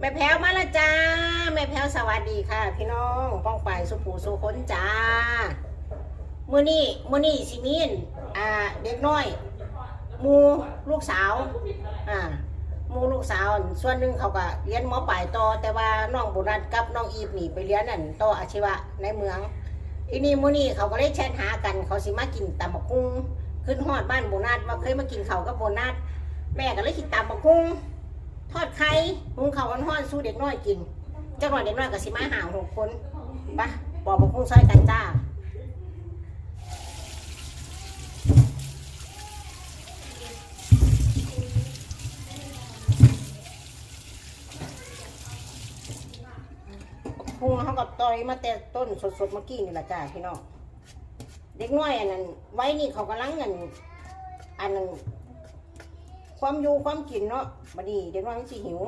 แม่แพ้วมาละจ้า แม่แพ้วสวัสดีค่ะ พี่น้องป้องไปสุผูสุคนจ้ามือนี่มือนี่สิมีนอ่าเด็กน้อยมูลูกสาวอ่ามูลูกสาวส่วนหนึ่งเขาก็เรียนหมอปลายต่อแต่ว่าน้องโบนัสกับน้องอีฟนี่ไปเรียนนั่นต่ออาชีวะในเมือง ทีนี้มื้อนี้เขาก็เลยแชทหากัน เขาสิมากินตำบักกุ้งขึ้นฮอดบ้านโบนัสว่าเคยมากินเขากับโบนัสแม่ก็เลยคิดตำบักกุ้ง ทอดไข่หุงข้าวฮ้อนๆสู้เด็กน้อยกินจักหน่อยเด็กน้อยก็สิมาหาหกคนไปะปอบักกุ้งซอยกันจ้าพุงเขาก็ต่อยมาแต่ต้นสดๆเมื่อกี้นี่แหละจ้าพี่น้องเด็กน้อยอันนั้นไว้นี่เขากำลังเงินอันนั้น ความอยู่ความกินเนาะบัดนี้เด็กน้อยมันสิหิว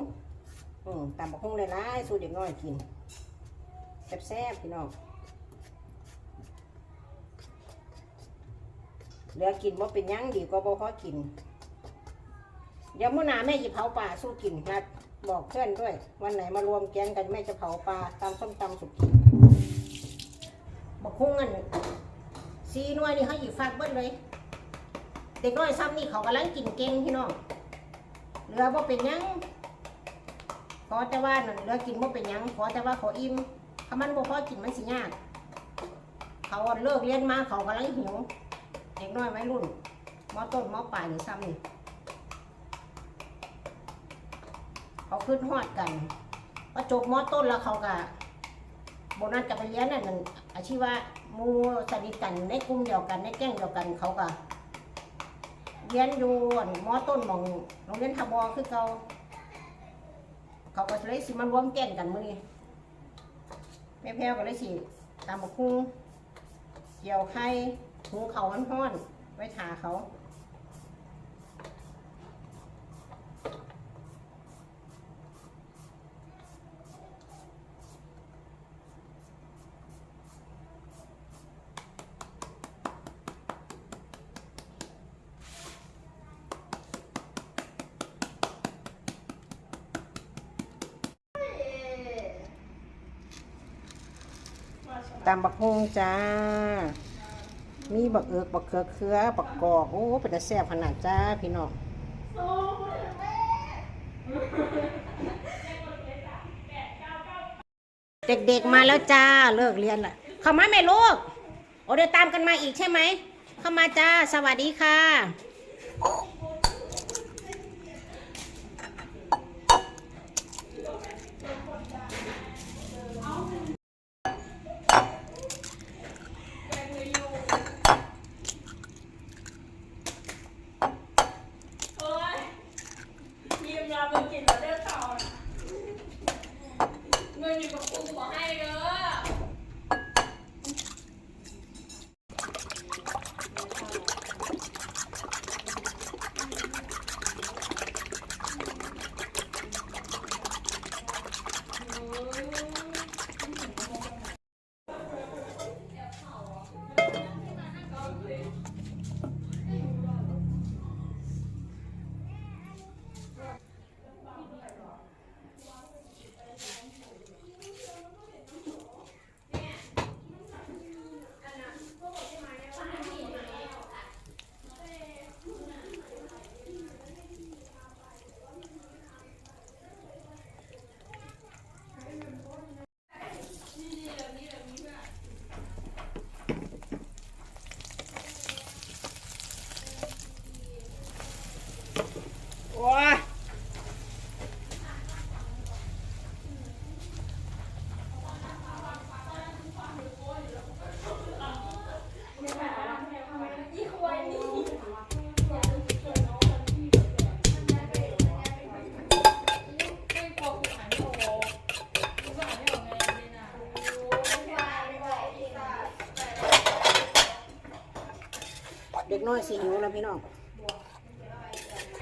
อืมตามบักฮุ่งเลยนะสู้เด็กน้อยกินแซ่บๆพี่น้องเหลือกินว่าเป็นยังดีกว่าบ่พอกินเดี๋ยวมื้อหน้าแม่จะเผาปลาสู้กินนัดบอกเพื่อนด้วย วันไหนมารวมแกงกันแม่จะเผาปลาตามส้มตำสุกินบอกคุ้งเงินซีน่วยนี่เขาหยิบฟาดเบิ้เลย เด็กน้อยซ้ำนี่เขากำลังกินเก่งพี่น้องเหลือว่เป็นยังขอแต่ว่านั่นเหลือกินว่เป็นยังขอแต่ว่าขออิ่มถ้ามันบ่พอกินมันสิยากเขาเลิกเรียนมาเขากำลังหิวเด็กน้อยวัยรุ่นมอต้นมอปลายนี่ซ้ำนี่เขาขึ้นฮอดกันพอจบมอต้นแล้วเขาก็โบนัสกับไปเรียนนั่นนั่นอาชีวะมูสนิทกันในกลุ่มเดียวกันในแก๊งเดียวกันเขาก็ เรียนอยู่อั่นมอต้นหมองโรงเรียนทบอคือเขาเขาก็เลยสิมารวมแก่งกันมื้อนี้แม่แพ้วก็เลยสิตามบักคุ้งเกี่ยวไข่หูเขาวห้อนไว้ทาเขา ตามบักฮงจ้า มีบักเอิกบักเขือเขือบักกอกโอ้เป็นตาแซ่บขนาดจ้าพี่น้องเด็กๆมาแล้วจ้าเลิกเรียนละเข้ามาแม่ลูกโอ้เดี๋ยวตามกันมาอีกใช่ไหมเข้ามาจ้าสวัสดีค่ะ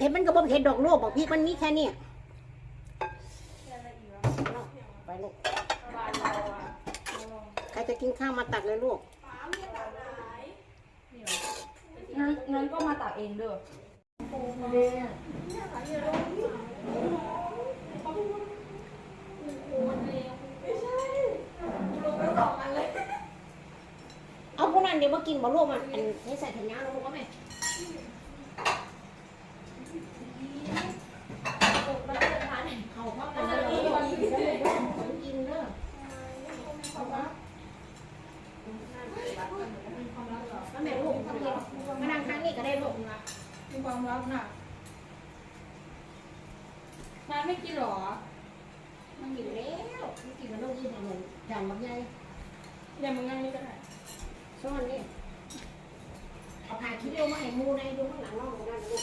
เห็ดมันก็บ่เห็ดดอกโลกบอกพี่มันมีแค่นี้ไปลูกใครจะกินข้าวมาตักเลยลูกงั้นงั้นก็มาตักเองเด้อเอาพวกนั้นเดี๋ยวมากินบ่ลวกมันอันนี้ใส่ถุงยางแล้วลูกก็ไหม แม่ลูกเขากินมานั่งข้างนี้ก็ได้ลูกมีความรักน่ะนายไม่กินหรอ มันกินแล้วมันกินมันต้องกินอะไรจานบักใหญ่เดี๋ยวมึงงั้นนี่ก็ได้ซ้อนนี่เอาผ่าคิดเร็วมาให้มูในดูข้างหลังน้องนั่นลูก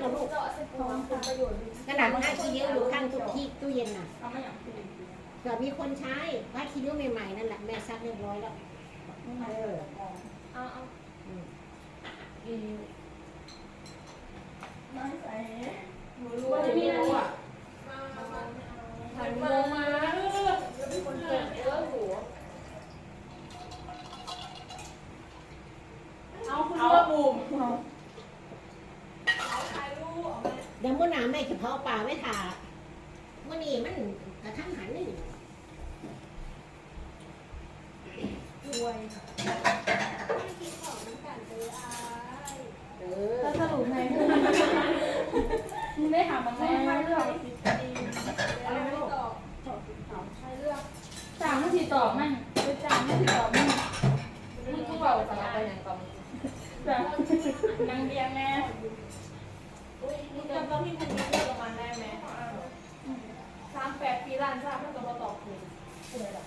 เอาซ้อนะลูกกระดาษผ้าคีริ้วอยู่ข้างตู้ที่ตู้เย็นน่ะเอาไม่อยากกินเผื่อมีคนใช้ผ้าคีริ้วใหม่ๆนั่นแหละแม่ซักเรียบร้อยแล้วเออเอาเอาอืมน้อยใส่หนูรู้ว่าจะมีอะไรอะหันมองมาเออจะเป็นคนเก่งเออหัวเอาคุณว่าบูม เดี๋ยวมื้อน้าแม่จะเผาปลาไว้ถ่ามื้อนี้มันกระทั่งหันนี่รวยเออแล้วสรุปไงมึงได้ถามมันไหมให้เลือกอะไรไม่ตอบตอบตอบให้เลือกจางไม่ทีตอบมันไปจางไม่ทีตอบมันมึงกูบอกสารไปอย่างตอบจ้ะนางเบียงแน่ มึงจำตอนที่คุณมีเยองกับมันได้ไหมสามแปดปีล้านทราบมันก็มาตอบคุณกูเลยหรอ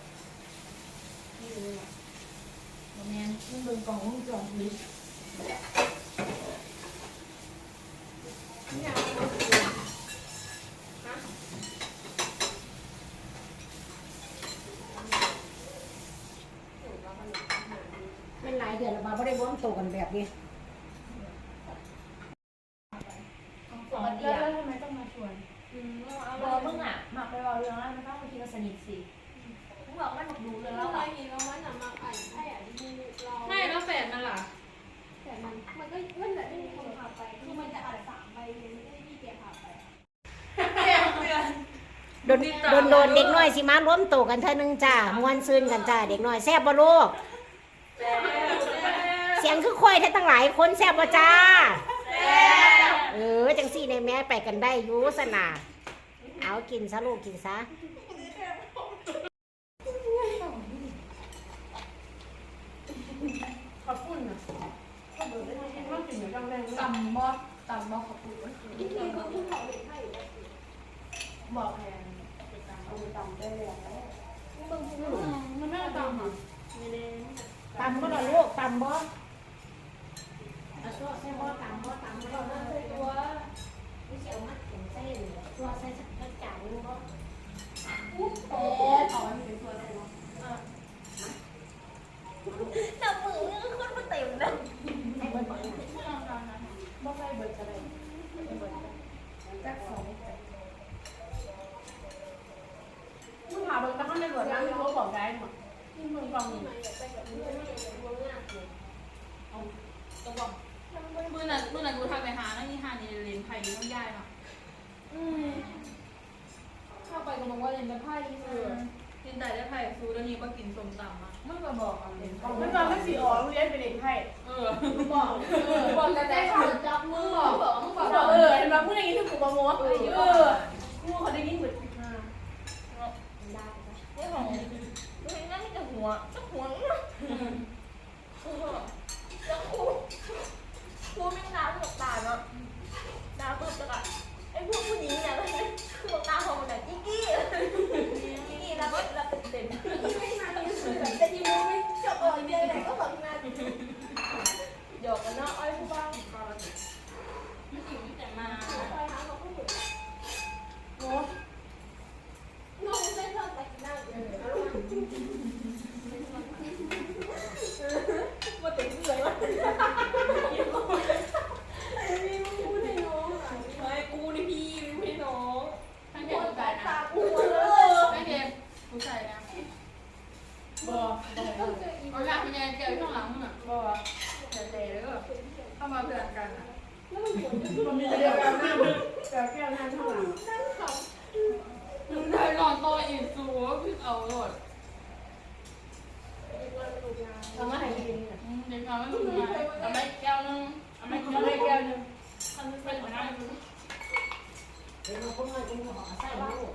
นี่เลยอะแมนมึงเบิ่งกล่องมึงจองลิสมันหลายเดือนแล้วมาไม่ได้ร่วมโตกันแบบนี้ แล้วแล้วทำไมต้องมาชวนรอมึงอะหมักไปรอเรื่องแล้วมันต้องมาทีละสนิทสิมึงบอกมันบอกดูเลยแล้วอะ ไม่แล้วแฟนมันล่ะ โดนโดนโดนเด็กน้อยสิมาร่วมโตกันเท่านึงจ้ามวนซื่นกันจ้าเด็กน้อยแซ่บบ่ลูกเสียงคือควายแท้ตั้งหลายคนแซ่บบ่จ้าเออจังสี่ในแม่ไปกันได้อยูสนาเอากินซะลูกกินซะขอบคุณนะต่ำบอต่ำบอขอบคุณบอกแทน มันไม่ต่ำอะตำบ่ล่ะลูกตำบ่เอาซอสใส่บ่ตำบ่ตำบ่ล่ะตัวนี่สิเอามาเข็นเส้นตัวใส่สักจานนึงบ่เอ๊ะต่อมันเป็นตัวอะไรเนาะ จับมือขึ้นมาเต็มเลย ใส่เบิดบ่ล่ะ บ่ใส่เบิร์ดอะไรจักสองมึงหาเบิร์ดตั้งในเบิร์ดแล้วมึงรู้บอกได้หมดมึงฟังมึง มือนั้นมือนั้นกูทำไปหานั่งนี่หานี่เรียนไทยนี่ต้องย้ายเนาะ อืม เข้าไปก็บอกว่าเรียนจะไพ่ที่สุดกินแต่ได้ไทยซูแล้วนี่ก็กินส้มตำอะมันก็บอกอะไรมันบอกไม่สีอ๋อเรียนไปเรียนไพ่เออบอกบอกแต่ได้ข่าวจับมือบอกบอกมึงบอกเออเห็นป่ะพูดอย่างนี้ถึงกูมาโม้เออกูเขาได้ยินเหมือนนี่ของดูเห็นนั่นมีแต่หัวจะหัวจะคูคูไม่น้ำหมดตาเนาะน้ำตุ๊บจังอะไอ้พวกผู้หญิงเนี่ยมันคือตาของมันแบบกิ๊กกี้กิ๊กกี้แล้วก็แล้วเต็มแต่ที่มูไม่ชอบเออเยอะไหนก็แบบนั้นหยอกกันเนาะไอ้ผู้บ้างไม่ถึงแต่มา โอ้ ว่าเต็มเลยว่ะ ไม่กูนี่พี่พี่น้องทั้งเด็กผู้ชายนะกูเลยทั้งเด็กผู้ชายนะบอกเอาอยากเป็นยังเจอข้างหลังมึงอะบอกแต่เด็กเลยก็เข้ามาเพื่อนกันอะมันมีเดียวกันนั่งแก้วแก้วนั่งข้างหลังมึงได้นอนต่ออีกสูพี่เอาหมด ทำมาให้กินเนี่ยอืมเด็กน้อยไม่มีมาเอาไปแก้วนึงเอาไปแก้วนึงแก้วนึงทำเป็นหัวหน้าอยู่เดี๋ยวเราคนน้อยคนขอใส่ลูก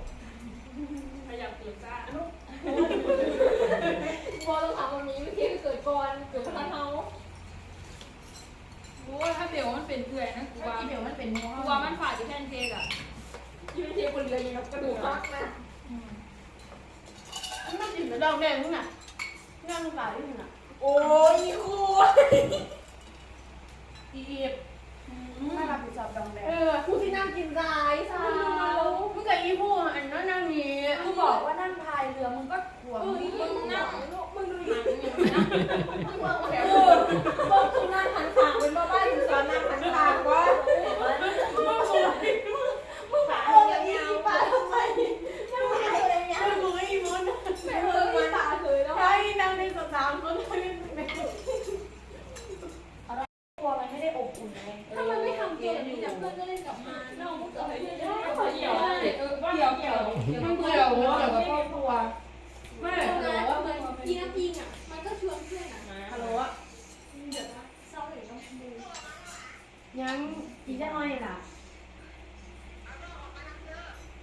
พยายามเตรียมจ้าพอเราถามวันนี้ไม่คิดเกิดก่อนเกิดพลังเฮารู้ว่าถ้าเดี๋ยวมันเป็นเอื่อนะกูว่าเดี๋ยวมันเป็นนัวกูว่ามันผ่าจะแทนเทกอะยืนเทียบคนเรือยังกับกระดูกพักนะมันจิ้มไปดองแดงมึงอะ นมึงตายมึงอะโอ้ยครูอีบอืมไม่รับผิดชอบดองแดงเออผู้ที่นั่งกินรายสาวมึงกับอีผู้อันนั้นนั่งนี้กูบอกว่านั่งพายเรือมึงก็ขวเอออีมึมึงงนั่นั่งงมึงดูหนัดิงอย่างนี้นะมึงวางแถวมึงคือนั่งหันขางเป็นบ้าบ้าถึงสอนนั่งหันขางวะมึงคือมึงโอ้ยอีปลาทำไมทำไมอะไรเงี้ยมึงไอ้มึงไม่มึงอีปลาเคยแล้วใช่นั่งในสนามก็นั่งในตัวมันไม่ได้อบอุ่นไงถ้ามันไม่ทำเกมนี้เพื่อนก็เล่นกับมันน้องมึงเกิดอะไรขึ้นได้ เกี่ยวเออเกี่ยวเกี่ยวมันเกี่ยวเกี่ยวกับครอบครัวไม่ เออว่ามันกินน้ำพิงอะ มันก็ชวนเพื่อนอะ ฮัลโหลอะ เดี๋ยวนะเศร้าเล ยต้องดูยังอีจะน้อยล่ะ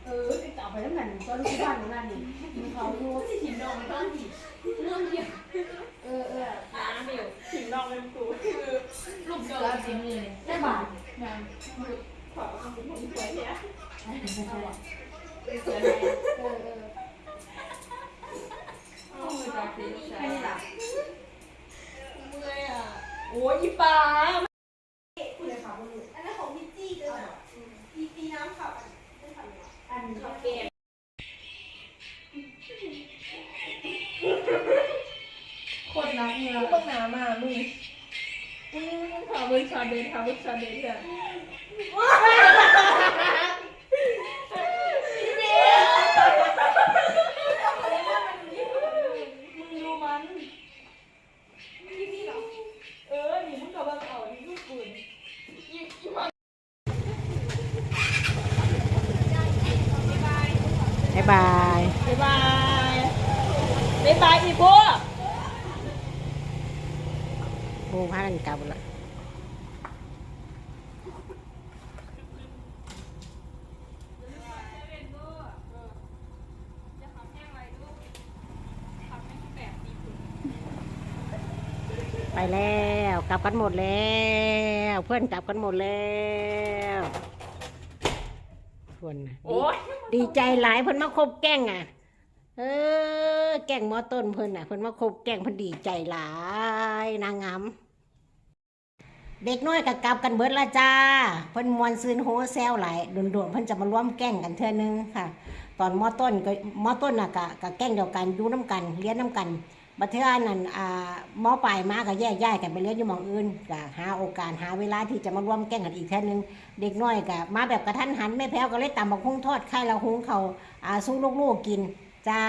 เออติดต่อไปแล้วกันก็รู้บ้านของนั่นนี่มีเขาอยู่ที่ถิ่นดองมันต้องผิดเรื่องเดียวเออเออน้าเบลถึงดอกเป็นตูคือลูกเดิแล้วมจริงเลยได้บาทงานขอคำพูดของสวยเนี่ยเออเออต้องมือจับสีใช่ อะโอ้ยอีปลา อันนั้นของพี่จี้เด้อพี่ตีน้ำขับได้ขับเนี่ย อัน ขับเกม โคตรรักเนี่ยต้องน้ำมามึงขอมือชาเดนค่ะมือชาเดนเนี่ย มึงรู้มันพี่พี่เหรอ เออนี่มึงกับบังเอานี่ลูกปืนยิ่งยิ่งมา บ๊ายบาย บ๊ายบายบ๊ายบายอีโบ ครูพากันกลับละ ไปแล้ว กลับกันหมดแล้ว เพื่อนกลับกันหมดแล้วทวนน่ะโอ้ยดีใจหลายเพิ่นมาคบแก้งอะ เออ แก้งหมอต้นเพิ่นอะเพิ่นมาคบแก้งเพิ่นดีใจหลายนางงามเด็กน้อยก็กลับกันเบิดละจ้า เพิ่นมวนซืนโฮแซวหลายโดนๆเพิ่นจะมาร่วมแก้งกันเทื่อนึงค่ะ ตอนมอต้นก็มอต้นน่ะกะกะแก้งเดียวกันอยู่น้กันเรียนน้กัน บัดเทื่อนั้นอ่ามอปลายมาก็แยกย้ายกันไปเรียนอยู่หมองอื่นก็หาโอกาสหาเวลาที่จะมาร่วมแก้งกันอีกเทื่อนึง เด็กน้อยก็มาแบบกระทันหันแม่แพ้วก็เลยตำบักหุ้งทอดไข่ละหุงเขาอ่าสู้ลูกๆกินจ้า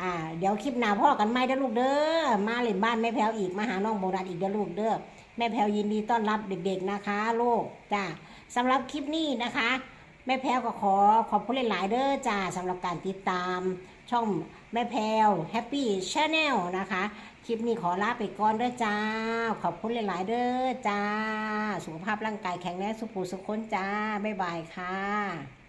อ่าเดี๋ยวคลิปหน้าพ่อกันไม่ได้อลูกเด้อมาเล่นบ้านแม่แพ้วอีกมาหาน้องโบราณอีกเด้อลูกเด้อแม่แพ้วยินดีต้อนรับเด็กๆนะคะลูกจ้าสำหรับคลิปนี้นะคะ แม่แพ้วก็ขอขอบคุณหลายๆเด้อจ้าสำหรับการติดตามช่อง แม่แพลวแฮปปี้ชาแนลนะคะ คลิปนี้ขอลาไปก่อนเด้อจ้า ขอบคุณหลาย ๆ เด้อจ้า สุขภาพร่างกายแข็งแรงสุขภูสุขคนจ้า บ๊ายบายค่ะ